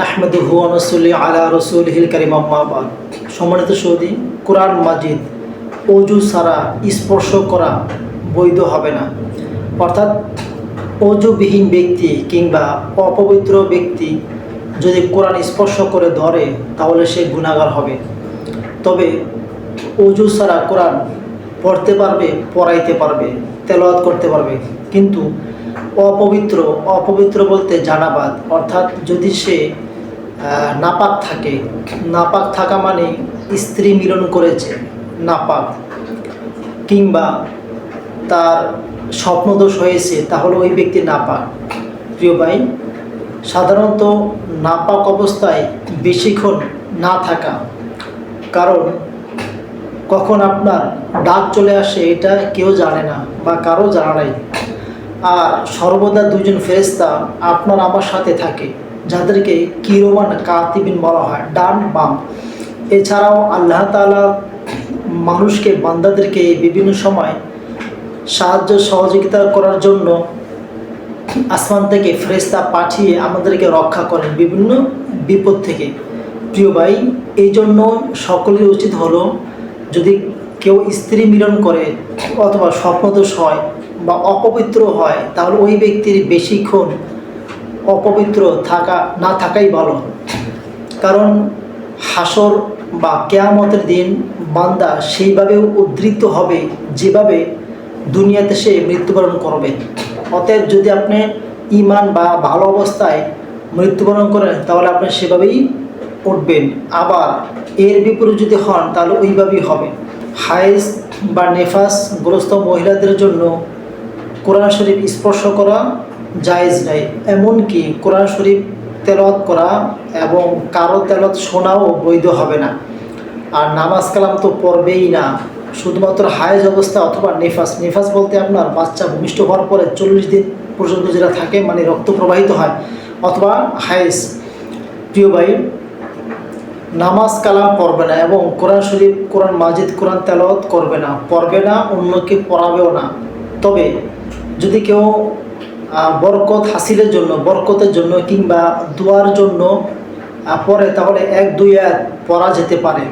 নাহমেদুহু আনসুল্লি আলা রসুল হিল করিম সম্মানিত সৌদি কোরআন মাজিদ, অজু সারা স্পর্শ করা বৈধ হবে না। অর্থাৎ অজুবিহীন ব্যক্তি কিংবা অপবিত্র ব্যক্তি যদি কোরআন স্পর্শ করে ধরে, তাহলে সে গুণাগার হবে। তবে অজু ছাড়া কোরআন পড়তে পারবে, পড়াইতে পারবে, তেলাওয়াত করতে পারবে। কিন্তু অপবিত্র অপবিত্র বলতে জানাবাদ। অর্থাৎ যদি সে নাপাক থাকে। নাপাক থাকা মানে স্ত্রী মিলন করেছে, নাপাক। কিংবা তার স্বপ্নদোষ হয়েছে, তাহলে ওই ব্যক্তি নাপাক। প্রিয় ভাই, সাধারণত নাপাক অবস্থায় বেশিক্ষণ না থাকা। কারণ কখন আপনার ডাক চলে আসে এটা কেউ জানে না বা কারও জানা নাই। আর সর্বদা দুজন ফেরেস্তা আপনার আমার সাথে থাকে। যাদেরকে কিরোমান কাতিবিন বলা হয়, ডান বাম। এছাড়াও আল্লাহ তাআলা মানুষকে, বান্দাদেরকে বিভিন্ন সময় সাহায্য, সহযোগিতা করার জন্য আসমান থেকে ফেরেস্তা পাঠিয়ে আমাদেরকে রক্ষা করেন বিভিন্ন বিপদ থেকে। প্রিয় ভাই এই জন্য সকলের উচিত হলো যদি কেউ স্ত্রী মিলন করে অথবা স্বপ্নদোষ হয় বা অপবিত্র হয়, তাহলে ওই ব্যক্তির বেশিক্ষণ অপবিত্র থাকা, না থাকাই ভালো। কারণ হাসর বা কেয়ামতের দিন বান্দা সেইভাবে উদ্ধৃত হবে যেভাবে দুনিয়াতে সে মৃত্যুবরণ করবে। অতএব যদি আপনি ইমান বা ভালো অবস্থায় মৃত্যুবরণ করেন, তাহলে আপনি সেভাবেই উঠবেন। আবার এর বিপরীত যদি হন, তাহলে ওইভাবেই হবে। হাইস বা নেফাস, গ্রস্ত মহিলাদের জন্য কোরআন শরীফ স্পর্শ করা জায়েজ নাই। এমনকি কোরআন শরীফ তেলত করা এবং কারও তেলত শোনাও বৈধ হবে না। আর নামাজ কালাম তো পড়বেই না। শুধুমাত্র হায়েজ অবস্থা অথবা নেফাস। নেফাস বলতে আপনার বাচ্চা ভূমিষ্ঠ হওয়ার পরে চল্লিশ দিন পর্যন্ত যেটা থাকে মানে রক্ত প্রবাহিত হয়, অথবা হায়েজ। প্রিয় ভাই, নামাজ কালাম পড়বে না এবং কোরআন শরীফ, কোরআন মাজিদ, কোরআন তেলাওয়াত করবে না। পড়বে না, অন্যকে পড়াবেও না। তবে যদি কেউ বরকত হাসিলের জন্য, বরকতের জন্য কিংবা দোয়ার জন্য পরে তাহলে এক, দুই এক পরা যেতে পারে।